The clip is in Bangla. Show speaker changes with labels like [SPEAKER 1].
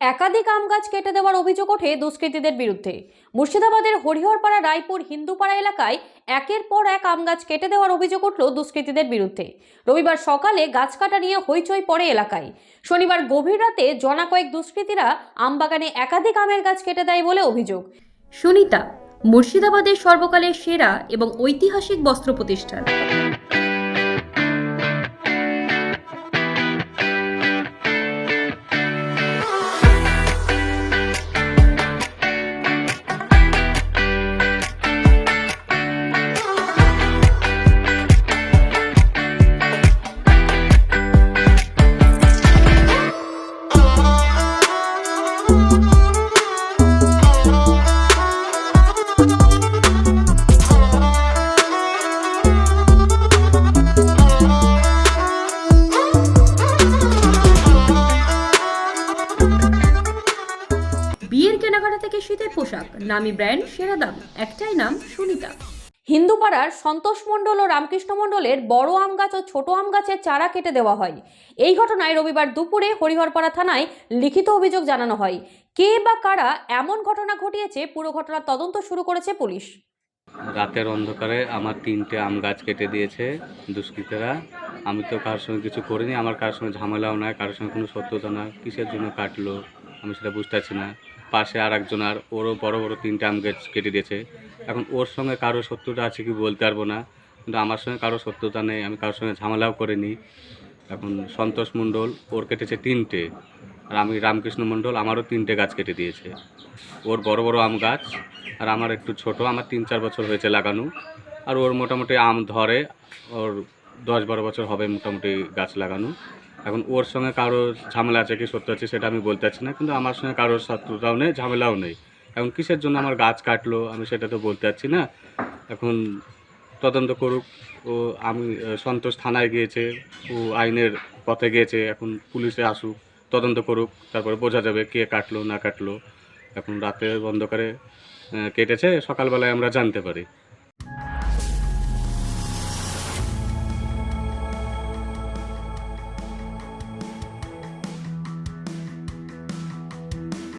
[SPEAKER 1] একাধিক আম গাছ কেটে দেওয়ার অভিযোগ ওঠে দুষ্কৃতীদের বিরুদ্ধে। মুর্শিদাবাদের হরিহরপাড়া রায়পুর হিন্দুপাড়া এলাকায় একের পর এক আম গাছ কেটে দেওয়ার অভিযোগ উঠল দুষ্কৃতীদের বিরুদ্ধে। রবিবার সকালে গাছ কাটা নিয়ে হইচই পড়ে এলাকায়। শনিবার গভীর রাতে জনা কয়েক দুষ্কৃতীরা আমবাগানে একাধিক আমের গাছ কেটে দেয় বলে অভিযোগ। সুনিতা, মুর্শিদাবাদের সর্বকালের সেরা এবং ঐতিহাসিক বস্ত্র প্রতিষ্ঠান। বিয়ের কেনাকাটা থেকে শীতের পোশাক নামি ব্র্যান্ড সেরা দাম একটাই নাম সুনিতা। হিন্দুপাড়ার সন্তোষ মণ্ডল ও রামকৃষ্ণ মণ্ডলের বড় আম গাছ ও ছোট আম গাছের চারা কেটে দেওয়া হয় এই ঘটনায় রবিবার দুপুরে হরিহরপাড়া থানায় লিখিত অভিযোগ জানানো হয়। কে বা কারা এমন ঘটনা ঘটিয়েছে পুরো ঘটনার তদন্ত শুরু করেছে পুলিশ।
[SPEAKER 2] রাতের অন্ধকারে আমার তিনটে আম গাছ কেটে দিয়েছে দুষ্কৃতীরা। আমি তো কারোর সঙ্গে কিছু করিনি আমার কারোর সঙ্গে ঝামেলাও নয় কারোর সঙ্গে কোনো সত্যতা না কিসের জন্য কাটলো? আমি সেটা বুঝতে পারছি না। পাশে আর একজন আর ওরও বড় বড় তিনটে আম গাছ কেটে দিয়েছে। এখন ওর সঙ্গে কারও সত্যতা আছে কি বলতে পারব না। কিন্তু আমার সঙ্গে কারও শত্রুতা নেই, আমি কারোর সঙ্গে ঝামেলাও করিনি। এখন সন্তোষ মণ্ডল, ওর কেটেছে তিনটে। আর আমি রামকৃষ্ণ মণ্ডল, আমারও তিনটে গাছ কেটে দিয়েছে। ওর বড় বড় আম গাছ, আর আমার একটু ছোট, আমার তিন চার বছর হয়েছে লাগানো। আর ওর মোটামুটি আম ধরে, ওর দশ বারো বছর হবে মোটামুটি গাছ লাগানো। এখন ওর সঙ্গে কারোর ঝামেলা আছে কি সত্য আছে সেটা আমি বলতে পারছি না কিন্তু আমার সঙ্গে কারোর শত্রুতাও নেই ঝামেলাও নেই। এখন কিসের জন্য আমার গাছ কাটলো আমি সেটা তো বলতে পারছি না। এখন তদন্ত করুক ও আমি সন্তোষ থানায় গিয়েছে ও আইনের পথে গিয়েছে এখন পুলিশে আসুক তদন্ত করুক তারপরে বোঝা যাবে কে কাটলো না কাটলো। এখন রাতে অন্ধকারে আহ, কেটেছে সকালবেলায় আমরা জানতে পারি।